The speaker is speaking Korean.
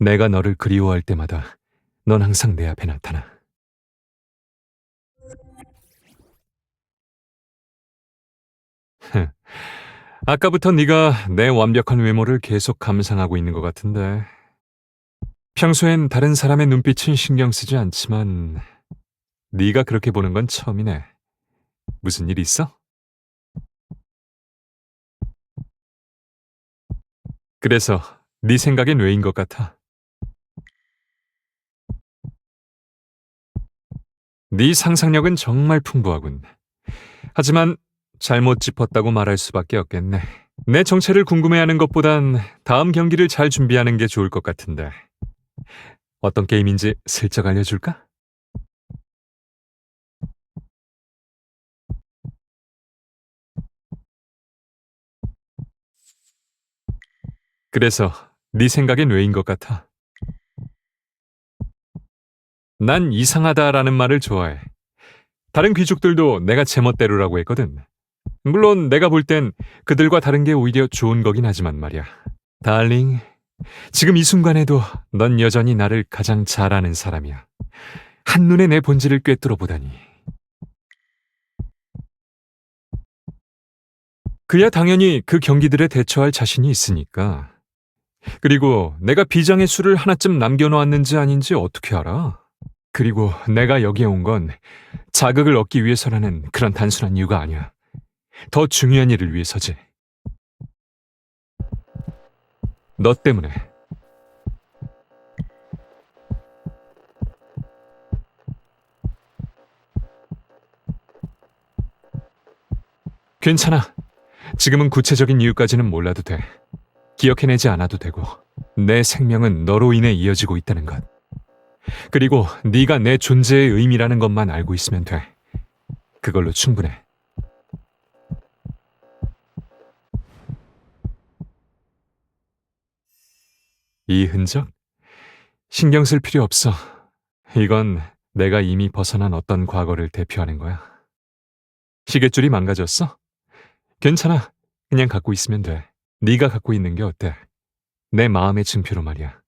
내가 너를 그리워할 때마다 넌 항상 내 앞에 나타나. 아까부터 네가 내 완벽한 외모를 계속 감상하고 있는 것 같은데. 평소엔 다른 사람의 눈빛은 신경 쓰지 않지만 네가 그렇게 보는 건 처음이네. 무슨 일 있어? 그래서 네 생각엔 왜인 것 같아? 네 상상력은 정말 풍부하군. 하지만 잘못 짚었다고 말할 수밖에 없겠네. 내 정체를 궁금해하는 것보단 다음 경기를 잘 준비하는 게 좋을 것 같은데. 어떤 게임인지 슬쩍 알려줄까? 그래서 네 생각엔 왜인 것 같아? 난 이상하다라는 말을 좋아해. 다른 귀족들도 내가 제멋대로라고 했거든. 물론 내가 볼 땐 그들과 다른 게 오히려 좋은 거긴 하지만 말이야. 달링, 지금 이 순간에도 넌 여전히 나를 가장 잘 아는 사람이야. 한눈에 내 본질을 꿰뚫어 보다니. 그야 당연히 그 경기들에 대처할 자신이 있으니까. 그리고 내가 비장의 수를 하나쯤 남겨놓았는지 아닌지 어떻게 알아? 그리고 내가 여기에 온 건 자극을 얻기 위해서라는 그런 단순한 이유가 아니야. 더 중요한 일을 위해서지. 너 때문에. 괜찮아. 지금은 구체적인 이유까지는 몰라도 돼. 기억해내지 않아도 되고 내 생명은 너로 인해 이어지고 있다는 것. 그리고 네가 내 존재의 의미라는 것만 알고 있으면 돼. 그걸로 충분해. 이 흔적? 신경 쓸 필요 없어. 이건 내가 이미 벗어난 어떤 과거를 대표하는 거야. 시계줄이 망가졌어? 괜찮아. 그냥 갖고 있으면 돼. 네가 갖고 있는 게 어때? 내 마음의 증표로 말이야.